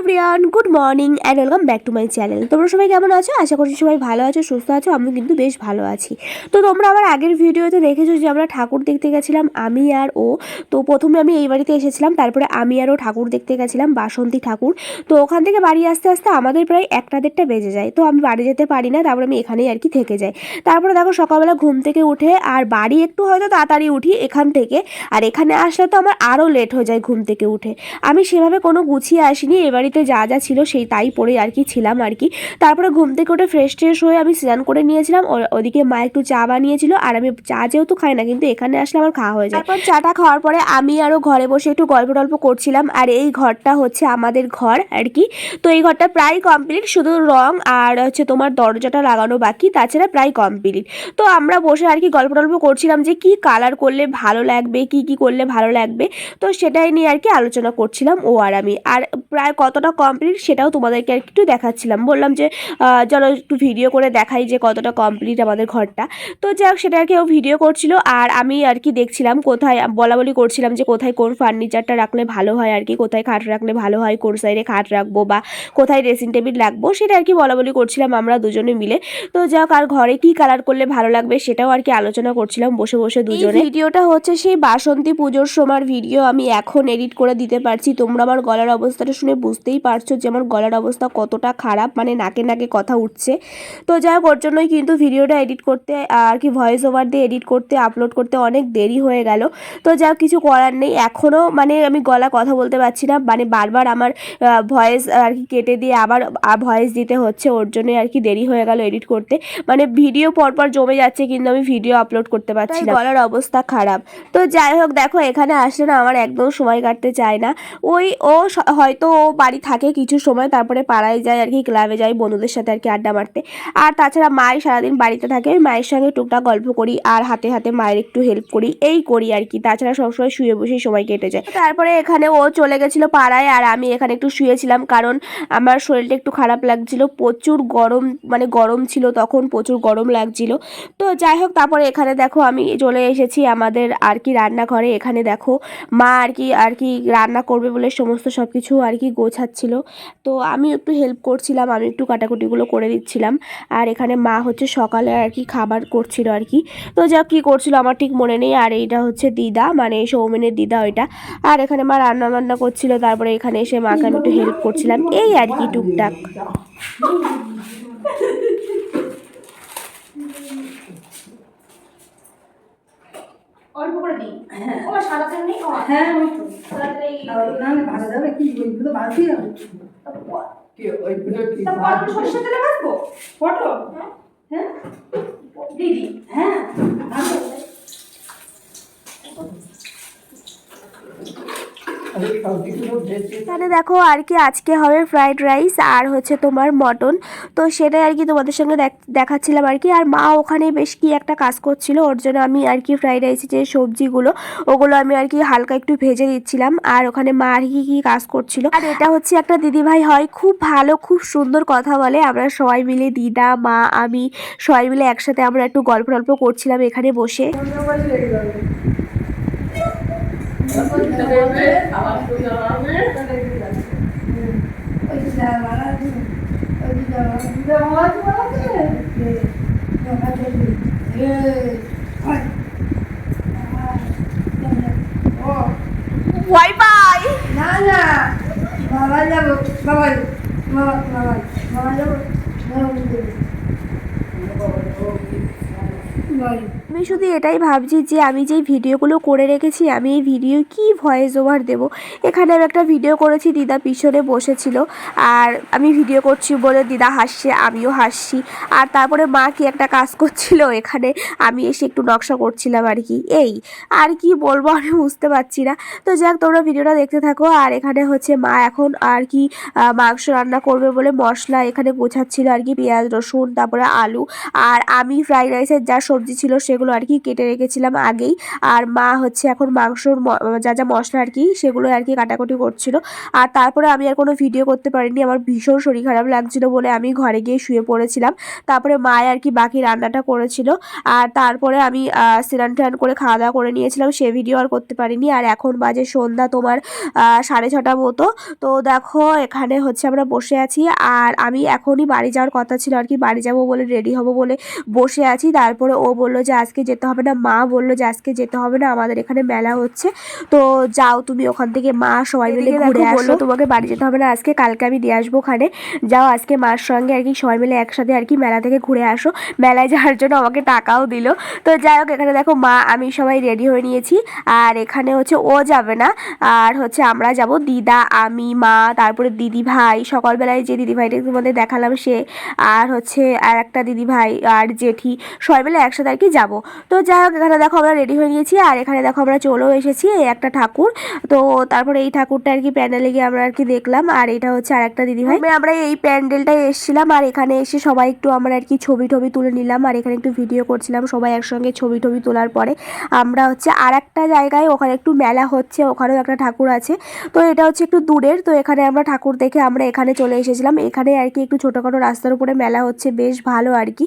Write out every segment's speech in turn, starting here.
Everyone good morning and welcome back to my channel তোমরা সবাই কেমন আছো? আশা করছি সবাই ভালো আছো, সুস্থ আছো, আমিও কিন্তু বেশ ভালো আছি। তো তোমরা আমার আগের ভিডিওতে দেখেছ যে আমরা ঠাকুর দেখতে গেছিলাম, আমি আর ও। তো প্রথমে আমি এই বাড়িতে এসেছিলাম, তারপরে আমি আর ও ঠাকুর দেখতে গেছিলাম, বাসন্তী ঠাকুর। তো ওখান থেকে বাড়ি আসতে আসতে আমাদের প্রায় একটা দেড়টা বেজে যায়। তো আমি বাড়ি যেতে পারি না, তারপরে আমি এখানেই আর কি থেকে যাই। তারপরে দেখো সকালবেলা ঘুম থেকে উঠে আর বাড়ি একটু হয়তো তাড়াতাড়ি উঠি এখান থেকে। আর এখানে আসলে তো আমার আরও লেট হয়ে যায় ঘুম থেকে উঠে। আমি সেভাবে কোনো গুছিয়ে আসিনি এ বাড়িতে যা যা ছিল সেই তাই পরে আর কি ছিলাম আর কি। তারপরে ঘুম থেকে উঠে ফ্রেশ ট্রেশ হয়ে আমি স্নান করে নিয়েছিলাম। ওদিকে মা একটু চা বানিয়েছিল আর আমি চা যেহেতু খাই না কিন্তু এখানে আসলে আমার খাওয়া হয়ে যায়। তারপর চাটা খাওয়ার পরে আমি আরও ঘরে বসে একটু গল্প টল্প করছিলাম। আর এই ঘরটা হচ্ছে আমাদের ঘর আর কি। তো এই ঘরটা প্রায় কমপ্লিট শুধু রং আর হচ্ছে তোমার দরজাটা লাগানো বাকি, তাছাড়া প্রায় কমপ্লিট তো আমরা বসে আর কি গল্প টল্প করছিলাম যে কি কালার করলে ভালো লাগবে, কি কি করলে ভালো লাগবে। তো সেটাই নিয়ে আর কি আলোচনা করছিলাম ও আর আমি। আর প্রায় কতটা কমপ্লিট সেটাও তোমাদেরকে আর কি একটু দেখাচ্ছিলাম। বললাম যে চলো একটু ভিডিও করে দেখাই যে কতটা কমপ্লিট আমাদের ঘরটা। তো যাই হোক সেটা আর কি ও ভিডিও করছিল। আর আমি আর কি দেখছিলাম কোথায় বলা বলি করছিলাম যে কোথায় কোন ফার্নিচারটা রাখলে ভালো হয় আর কি কোথায় খাট রাখলে ভালো হয় কোন সাইডে খাট রাখব বা কোথায় ড্রেসিং টেবিল রাখব সেটা আর কি বলা বলি করছিলাম আমরা দুজনে মিলে। তো যাই হোক আর ঘরে কি কালার করলে ভালো লাগবে সেটাও আর কি আলোচনা করছিলাম বসে বসে দুজনে। ভিডিওটা হচ্ছে সেই বাসন্তী পুজোর সময় ভিডিও আমি এখন এডিট করে দিতে পারছি। তোমরা আমার গলার অবস্থাটা শুনে বুঝতেই পারছ যে আমার গলার অবস্থা কতটা খারাপ মানে নাকে নাকে কথা উঠছে। তো যাই হোক ওর জন্যই কিন্তু ভিডিওটা এডিট করতে আর কি ভয়েস ওভার দিয়ে এডিট করতে আপলোড করতে অনেক দেরি হয়ে গেল। তো যা কিছু করার নেই। এখনও মানে আমি গলা কথা বলতে পারছি না মানে বারবার আমার ভয়েস আর কি কেটে দিয়ে আবার ভয়েস দিতে হচ্ছে। ওর জন্যই আর কি দেরি হয়ে গেল এডিট করতে। মানে ভিডিও পরপর জমে যাচ্ছে কিন্তু আমি ভিডিও আপলোড করতে পারছি না। গলার অবস্থা খারাপ। তো যাই হোক দেখো এখানে আসলে না আমার একদম সময় কাটতে চায় না। ওই ও হয়তো ও বাড়ি থাকে কিছু সময় তারপরে পাড়ায় যায় আর কি, ক্লাবে যায় বন্ধুদের সাথে আর কি আড্ডা মারতে। আর তাছাড়া মাই সারাদিন বাড়িতে থাকে আমি মায়ের সঙ্গে টুকটাক গল্প করি আর হাতে হাতে মায়ের একটু হেল্প করি, এই করি আর কি। তাছাড়া সবসময় শুয়ে বসেই সময় কেটে যায়। তারপরে এখানে ও চলে গেছিল পাড়ায় আর আমি এখানে একটু শুয়েছিলাম কারণ আমার শরীরটা একটু খারাপ লাগছিল। প্রচুর গরম মানে গরম ছিল তখন, প্রচুর গরম লাগছিল। তো যাই হোক, তারপরে এখানে দেখো আমি চলে এসেছি আমাদের আর কি রান্নাঘরে। এখানে দেখো মা আর কি আর কি রান্না করবে বলে সমস্ত সব কিছু আর কি গোছাচ্ছিল তো আমি একটু হেল্প করছিলাম আমি একটু কাটাকুটিগুলো করে দিচ্ছিলাম। আর এখানে মা হচ্ছে সকালে আর কি খাবার করছিল আর কি। তো যা কী করছিল আমার ঠিক মনে নেই। আর এইটা হচ্ছে দিদা মানে সৌমেনের দিদা ওইটা। আর এখানে মা রান্না বান্না করছিল তারপরে এখানে এসে মাকে আমি একটু হেল্প করছিলাম। এই আর কি টুকটাক। অল্প করে দিই। ও সাদা তেল নেই? হ্যাঁ ওই না হলে যাবে কি ওই তো বাড়তেই হবে কি ফটো হ্যাঁ? দিদি হ্যাঁ ভেজে এখানে দেখো আর কি আজকে হবে ফ্রাইড রাইস আর হচ্ছে তোমার মটন তো সেটাই আর কি তোমাদের সঙ্গে দেখ- দেখাচ্ছিলাম আর কি। আর মা ওখানে বেশ কি একটা কাজ করছিল, ওর জন্য আমি আর কি ফ্রাইড রাইসের যে সবজিগুলো, ওগুলো আমি আর কি হালকা একটু ভেজে দিচ্ছিলাম। আর ওখানে মা আর কি কি কাজ করছিল। আর এটা হচ্ছে একটা দিদিভাই হয়, খুব ভালো, খুব সুন্দর কথা বলে। আমরা সবাই মিলে দিদা, মা, আমি সবাই মিলে একসাথে আমরা একটু গল্প টল্প করছিলাম এখানে বসে। ওয়াই বাই না না বাবা যাব বাবা বাবা বাবা যাব। আমি শুধু এটাই ভাবছি যে আমি যেই ভিডিওগুলো করে রেখেছি, আমি এই ভিডিও কি ভয়েস ওভার দেবো? এখানে আমি একটা ভিডিও করেছি, দিদা পিছনে বসেছিল। আর আমি ভিডিও করছি বলে দিদা হাসছে, আমিও হাসছি। আর তারপরে মা কি একটা কাজ করছিল এখানে, আমি এসে একটু নকশা করছিলাম আর কি। এই, আর কি বলব আমি বুঝতে পারছি না। তো যাক, তোমরা ভিডিওটা দেখতে থাকো। আর এখানে হচ্ছে মা এখন আর কি মাংস রান্না করবে বলে মশলা এখানে গোছাচ্ছিল আর কি, পেঁয়াজ, রসুন, তারপরে আলু। আর আমি ফ্রাইড রাইসের যা সবজি সবজি ছিল সেগুলো আর কি কেটে রেখেছিলাম আগেই। আর মা হচ্ছে এখন মাংসর যা যা মশলা আর কি সেগুলো আর কি কাটাকুটি করছিল। আর তারপরে আমি আর কোনো ভিডিও করতে পারিনি, আমার ভীষণ শরীর খারাপ লাগছিল বলে আমি ঘরে গিয়ে শুয়ে পড়েছিলাম। তারপরে মা আর কি বাকি রান্নাটা করেছিল। আর তারপরে আমি স্নান টান করে খাওয়া দাওয়া করে নিয়েছিলাম, সে ভিডিও আর করতে পারিনি। আর এখন বাজে সন্ধ্যা তোমার সাড়ে ছটা মতো। তো দেখো এখানে হচ্ছে আমরা বসে আছি। আর আমি এখনই বাড়ি যাওয়ার কথা ছিল আর কি, বাড়ি যাব বলে রেডি হব বলে বসে আছি। তারপরে ও বলল যে আজকে যেতে হবে না মা বলল যে আজকে যেতে হবে না আমাদের এখানে মেলা হচ্ছে। তো যাও তুমি ওখান থেকে মা সবাই মিলে ঘুরে বলল তোমাকে বাড়ি যেতে হবে না আজকে কালকে আমি দিয়ে আসব ওখানে। যাও আজকে মার সঙ্গে আর কি সবাই মিলে একসাথে আর কি মেলা থেকে ঘুরে আসো। মেলায় যাওয়ার জন্য আমাকে টাকাও দিল। তো যাই হোক এখানে দেখো মা আমি সবাই রেডি হয়ে নিয়েছি। আর এখানে হচ্ছে ও যাবে না আর হচ্ছে আমরা যাব দিদা আমি মা তারপরে দিদি ভাই। সকালবেলায় যে দিদি ভাইটা তোমাদের দেখালাম সে আর হচ্ছে আর একটা দিদি ভাই আর জেঠি সবাই মিলে একসাথে আর কি যাব। তো যাই হোক, এখানে দেখো আমরা রেডি হয়ে নিয়েছি আর এখানে দেখো আমরা চলেও এসেছি একটা ঠাকুর। তো তারপরে এই ঠাকুরটা আর কি প্যান্ডেলে গিয়ে আমরা আর কি দেখলাম, আর এটা হচ্ছে আর একটা দিদি ভাই আমরা এই প্যান্ডেলটায় এসেছিলাম, আর এখানে এসে সবাই একটু আমরা আর কি ছবি টবি তুলে নিলাম, আর এখানে একটু ভিডিও করছিলাম সবাই একসঙ্গে ছবি টবি তোলার পরে। আমরা হচ্ছে আর একটা জায়গায়, ওখানে একটু মেলা হচ্ছে, ওখানেও একটা ঠাকুর আছে। তো এটা হচ্ছে একটু দূরের, তো এখানে আমরা ঠাকুর দেখে আমরা এখানে চলে এসেছিলাম। এখানে আর কি একটু ছোটোখাটো রাস্তার উপরে মেলা হচ্ছে, বেশ ভালো আর কি।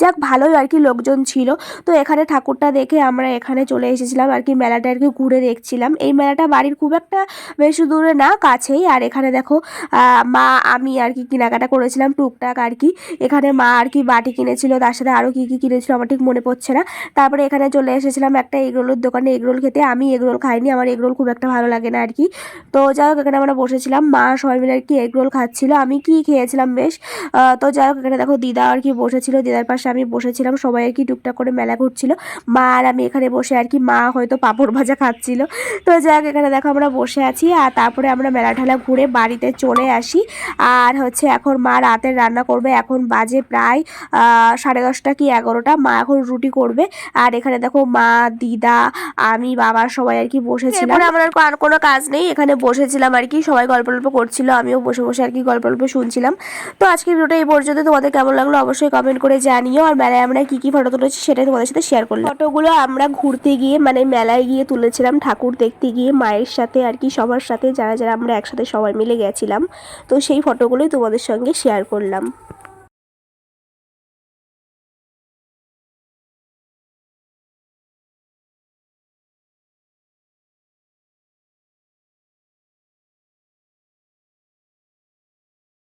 যাক, ভালোই আর কি লোকজন ছিল। তো এখানে ঠাকুরটা দেখে আমরা এখানে চলে এসেছিলাম আর কি, মেলাটা আর কি ঘুরে দেখছিলাম। এই মেলাটা বাড়ির খুব একটা বেশি দূরে না, কাছেই। আর এখানে দেখো মা, আমি আর কি কেনাকাটা করেছিলাম টুকটাক আর কি। এখানে মা আর কি বাটি কিনেছিল, তার সাথে আরও কী কী কিনেছিল আমার ঠিক মনে পড়ছে না। তারপরে এখানে চলে এসেছিলাম একটা এগরোলের দোকানে। এগরোল খেতে আমি এগরোল খাইনি, আমার এগরোল খুব একটা ভালো লাগে না আর কি। তো যাই হোক, এখানে আমরা বসেছিলাম, মা সবাই মিলে আর কি এগরোল খাচ্ছিল। আমি কি খেয়েছিলাম বেশ? তো যাই হোক, এখানে দেখো দিদা আর কি বসেছিল, দিদার পাশে আমি বসেছিলাম, সবাই আর কি টুকটাক করে মেলা ঘুরছিল। মা আর আমি এখানে বসে আর কি মা হয়তো পাঁপড় ভাজা খাচ্ছিল। তো যাই হোক এখানে দেখো আমরা বসে আছি আর তারপরে আমরা মেলা ঠেলা ঘুরে বাড়িতে চলে আসি। আর হচ্ছে এখন মা রাতের রান্না করবে। এখন বাজে প্রায় সাড়ে দশটা কি এগারোটা। মা এখন রুটি করবে। আর এখানে দেখো মা, দিদা, আমি, বাবা সবাই আর কি বসেছিলাম। আমার আর কোনো কাজ নেই। এখানে বসেছিলাম আর কি। সবাই গল্প গল্প করছিল। আমিও বসে বসে আর কি গল্প গল্প শুনছিলাম। তো আজকের ভিডিওটা এই পর্যন্ত তোমাদের কেমন লাগল অবশ্যই কমেন্ট করে জানিও। আর মেলায় আমরা কী কী ফটো তুলেছি সেটাই তোমাদের সাথে শেয়ার করলাম। ফটোগুলো আমরা ঘুরতে গিয়ে মানে মেলায় গিয়ে তুলেছিলাম, ঠাকুর দেখতে গিয়ে, মায়ের সাথে আর কি, সবার সাথে, যারা যারা আমরা একসাথে সবাই মিলে গেছিলাম। তো সেই ফটোগুলোই তোমাদের সঙ্গে শেয়ার করলাম।